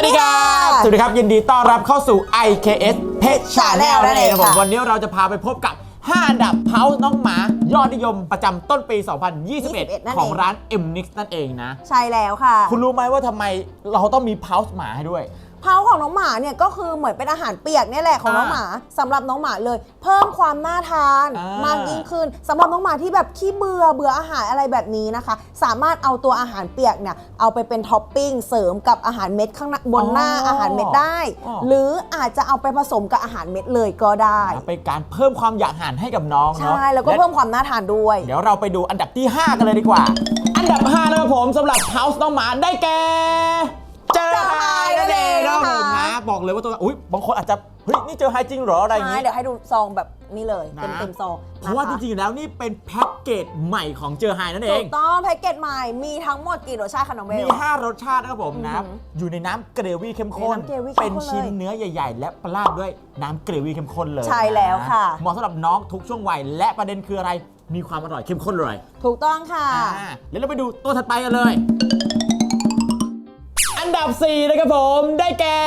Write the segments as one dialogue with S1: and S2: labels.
S1: วัสดีครับ สวัสดีครับ ยินดีต้อนรับเข้าสู่ IKS Pet Channel นั่นเองครับผม
S2: ค่ะ
S1: วันนี้เราจะพาไปพบกับ 5 อันดับเ o าน้องหมายอดนิยมประจำต้นปี 2021 ของร้าน M Nix นั่นเองนะ
S2: ใช่แล้วค่ะ
S1: คุณรู้ไหมว่าทำไมเราต้องมี p o u s e หมาให้ด้วย
S2: เพาของน้องหมาเนี่ยก็คือเหมือนเป็นอาหารเปียกเนี่ยแหละของน้องหมาสำหรับน้องหมาเลย เพิ่มความน่าทาน
S1: อ่าม
S2: มากยิ่งขึ้นสำหรับน้องหมาที่แบบขี้เบื่อเบื่ออาหารอะไรแบบนี้นะคะ สามารถเอาตัวอาหารเปียกเนี่ยเอาไปเป็นท็อปปิ้งเสริมกับอาหารเม็ดข้างหน้าบนหน้าอาหารเม็ดได้ หรืออาจจะเอาไปผสมกับอาหารเม็ดเลยก็ได้
S1: เป็นการเพิ่มความอยากอาหารให้กับน้องเนาะ
S2: ใช่แล้วก็เพิ่มความน่าทานด้วย
S1: เดี๋ยวเราไปดูอันดับที่ 5 กันเลยดีกว่า อันดับ5นะครับผมสำหรับ p o u s e น้องหมาได้แก่ บอกเลยว่าตัวอุ้ยบางคนอาจจะเฮ้ยนี่เจอไฮจริงเหรออะไรอย่าง
S2: ใช่
S1: งี้
S2: เดี๋ยวให้ดูซองแบบนี้เลย
S1: นะ
S2: เป็นเต็มซอง
S1: เพราะว่าจ
S2: นค
S1: ริงๆแล้วนี่เป็นแพ็กเกจใหม่ของเจอไฮนั่นเอ
S2: ถู
S1: ง
S2: กต้องแพ็กเกจใหม่มีทั้งหมดกี่รสชาติคะน้องเบ
S1: มี
S2: ล
S1: 5รสชาตินะครับผมนะ
S2: อือหือ
S1: อยู่ในน้ำเกรวี่เข้มข้น
S2: ในน้ำเกรวี่เข้มข้น
S1: เป็นชิ้น
S2: เลย
S1: เนื้อใหญ่ ๆ และปราดด้วยน้ำเกรวี่เข้มข้นเลย
S2: ใช่แล้วค่ะ
S1: นเหมาะสำหรับน้องทุกช่วงวัย และประเด็นคืออะไร มีความอร่อยเข้มข้นเลย
S2: ถูกต้องค่ะ
S1: อ่าเดี๋ยวเราไปดูตัวถัดไปกันเลยอัน ดับ 4 นะครับผมได้แก่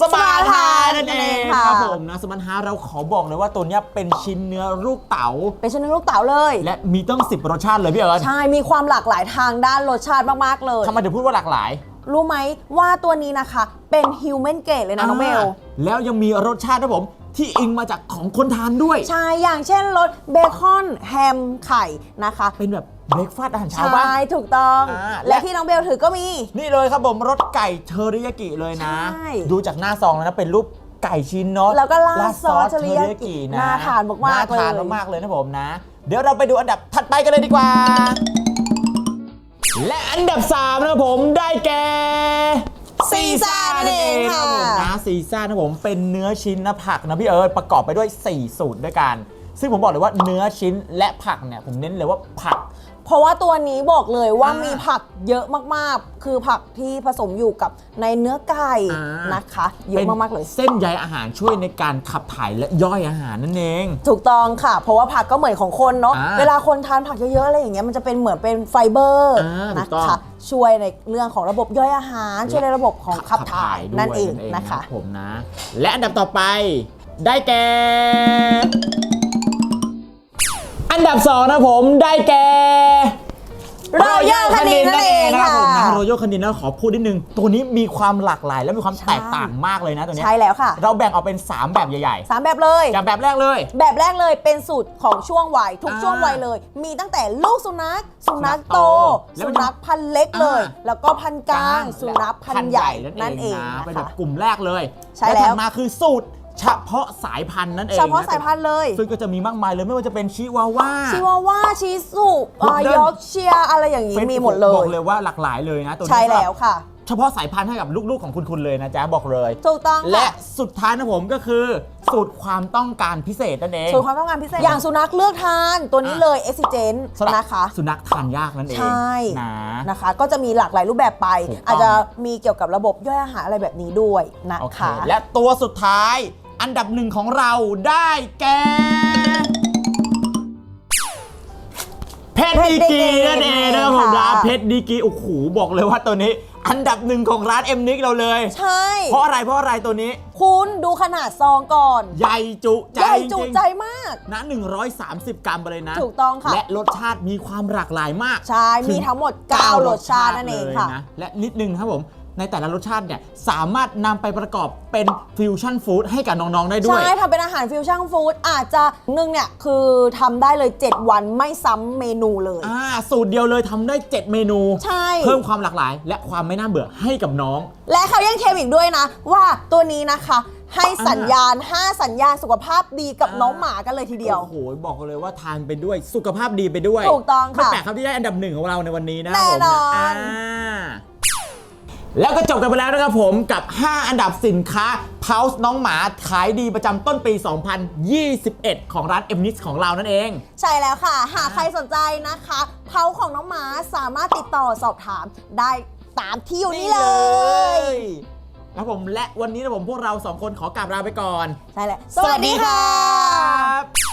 S1: สมาร์ทฮาร์นั่นเอง
S2: ค่ะ
S1: ครับผมนะสมาร์ทฮาร์เราขอบอกเลยว่าตัวเนี้ยเป็นชิ้นเนื้อลูกเต๋า
S2: เป็นชนิดลูกเต๋าเลย
S1: และมีตั้ง 10 รสชาติเลยพี่เอิร์ธ
S2: ใช่มีความหลากหลายทางด้านรสชาติมากๆเลย
S1: ทำไมถึงพูดว่าหลากหลาย
S2: รู้ไหมว่าตัวนี้นะคะเป็นฮิวแมนเกรดเลยนะน้องเบลา
S1: แล้วยังมีรสชาตินะผม ที่อิงมาจากของคนทานด้วย
S2: ใช่อย่างเช่นรสเบคอนแฮมไข่นะคะ
S1: เป็นแบบเบรกฟาสต์อาหารเช้า
S2: ใช่
S1: บ้าง
S2: ถูกต้อง
S1: อ่า
S2: และที่น้องเบลถือก็มี
S1: นี่เลยครับผมรสไก่เทอริยากิเลยนะ
S2: ใช่
S1: ดูจากหน้าซองแล้วนะ เป็นรูปไก่ชิ้นเนาะ
S2: แล้วก็ราดซอส
S1: เทอริยากินะ
S2: น่าทานมากๆ
S1: น่าทาน
S2: เลย
S1: มากๆเลยนะผมนะ เดี๋ยวเราไปดูอันดับถัดไปกันเลยดีกว่า และอันดับ3นะครับผมได้แก่ ซีซ่านะผมเป็นเนื้อชิ้นนะผักนะพี่เอิร์ธประกอบไปด้วย 4 สูตรด้วยกัน ซึ่งผมบอกเลยว่าเนื้อชิ้นและผักเนี่ยผมเน้นเลยว่าผัก
S2: เพราะว่าตัวนี้บอกเลยว่า
S1: อ่ามี
S2: มีผักเยอะมากๆ คือผักที่ผสมอยู่กับในเนื้อไก่
S1: อ่าน
S2: นะคะ เยอะมากๆเลย
S1: เส้นใยอาหารช่วยในการขับถ่ายและย่อยอาหารนั่นเอง
S2: ถูกต้องค่ะ เพราะว่าผักก็เหมือนของคนเนาะ
S1: อ่า
S2: เวลาคนทานผักเยอะๆอะไรอย่างเงี้ย มันจะเป็นเหมือนเป็นไฟเบอร์
S1: อ่าถู
S2: นะ
S1: กต้อง
S2: คะ ช่วยในเรื่องของระบบย่อยอาหาร ช่วยในระบบของขับถ่าย
S1: ด้วย
S2: นั่นเองนะคะ
S1: รับผมนะ และอันดับต่อไปได้แก่ อันดับสองนะผมได้แก่
S2: Royal Canin นั่นเอง
S1: นะครับ
S2: ค่ะ
S1: ผมนะโรโยคันดินนะขอพูดนิดนึง ตัวนี้มีความหลากหลายและมีความ
S2: ใช่
S1: แตกต่างมากเลยนะตัวเนี้ย
S2: ใช่แล้วค่ะ
S1: เราแบ่งออกเป็น 3 แบบใหญ่
S2: สามแบบเลย
S1: ๆอย่างแบบแรกเลย
S2: แบบแรกเลยเป็นสูตรของช่วงวัยทุก
S1: อ่า
S2: ช่วงวัยเลย มีตั้งแต่ลูกสุนัข สุนัขโต
S1: แล้ว
S2: สุ
S1: มัน
S2: นัขพันธุ์เล็กเลย
S1: อ่า
S2: แล้วก็พันธุ์กลาง สุนัขพันธุ์ใหญ่นั่นเอง
S1: นะ
S2: นะ
S1: เป็นแบ
S2: คะ
S1: บกลุ่มแรกเลย
S2: ใช่แล้ว
S1: ถัดมาคือสูตร เฉพาะสายพันธุ์นั่นเอง
S2: เฉพาะ
S1: น
S2: สายพันธุ์เลย
S1: ซึ่งก็จะมีมากมายเลยไม่ว่าจะเป็นชิวาว่า
S2: ชิวาว่าชิสุ
S1: Golden
S2: ยอร์กเชียอะไรอย่างนี้มีหมดเล
S1: บอยกเลยว่าหลากหลายเลยนะตัวนี้
S2: ใช่แล้วค่ะ
S1: เฉพาะสายพันธุ์ให้กับลูกๆของคุณคุณเลยนะจ๊ะบอกเลย
S2: ถูกต้อง
S1: และ
S2: ค่ะ
S1: สุดท้ายนะผมก็คือ สูตรความต้องการพิเศษนั่นเอง
S2: ส่วนความต้องการพิเศษ อย่างสุนัขเลือกทานตัวนี้เลย e x i g e n t
S1: สำหรับ
S2: นะคะ
S1: สุนัขทานยากนั่นเอง
S2: ใช่
S1: นะ
S2: นะคะ ก็จะมีหลากหลายรูปแบบไป
S1: ถูกต้อง
S2: อาจจะมีเกี่ยวกับระบบย่อยอาหารอะไรแบบนี้ด้วยนะ
S1: โอเค
S2: คะ
S1: และตัวสุดท้าย อันดับหนึ่งของเราได้แก่เพชรดีกีนั่นเองนะครับผมร้านเพชรดีกีโอ้โหบอกเลยว่าตัวนี้ อันดับหนึ่งของร้านเอ็มนิกเราเลย
S2: ใช่
S1: เพราะอะไรเพราะอะไรตัวนี้
S2: คุณดูขนาดซองก่อน
S1: ใหญ่จุใจ
S2: ใหญ่จุ
S1: จริง
S2: ใจมาก
S1: นะ 130 กรัมไปเลยนะ
S2: ถูกต้องค่ะ
S1: และรสชาติมีความหลากหลายมาก
S2: ใช่ มีทั้งหมด 9 รสชาตินั่นเองค่ะ
S1: ลยนและนิดนึงนะครับผม ในแต่ละรสชาติเนี่ยสามารถนำไปประกอบเป็นฟิวชั่นฟู้ดให้กับน้อง ๆ ได้ด้วย
S2: ใช่ทำเป็นอาหารฟิวชั่นฟู้ดอาจจะนึ่งเนี่ยคือทำได้เลย 7 วันไม่ซ้ำเมนูเลย
S1: อ่าสูตรเดียวเลยทำได้ 7 เมนู
S2: ใช่
S1: เพิ่มความหลากหลาย และความไม่น่าเบื่อให้กับน้อง
S2: และเขายังเคลมอีกด้วยนะ ว่าตัวนี้นะคะ ให้สัญญาณ 5 สัญญาณสุขภาพดีกับ
S1: อ่า
S2: น้องหมากันเลยทีเดียว
S1: โอ้โหบอกเลยว่าทานไปด้วยสุขภาพดีไปด้วย
S2: ถูกต้องค่ะ
S1: ไม่แปลกครับที่ได้อันดับหนึ่งของเราในวันนี้นะ
S2: แน่นอน
S1: ผมนะอ่า แล้วก็จบกันไปแล้วนะครับผมกับ 5 อันดับสินค้า p o u s e น้องหมาขายดีประจำต้นปี 2021 ของร้าน m n i x ของเรานั่นเอง
S2: ใช่แล้วค่ะ หากใครสนใจนะคะเพาของน้องหมาสามารถติดต่อสอบถามได้ตามที่อยู่นี้เลย
S1: แล้วผมและวันนี้นะผมพวกเราสองคนขอกราบลาไปก่อน
S2: ใช่แล้วสวัสดีค่ะ
S1: สวัสดีครับ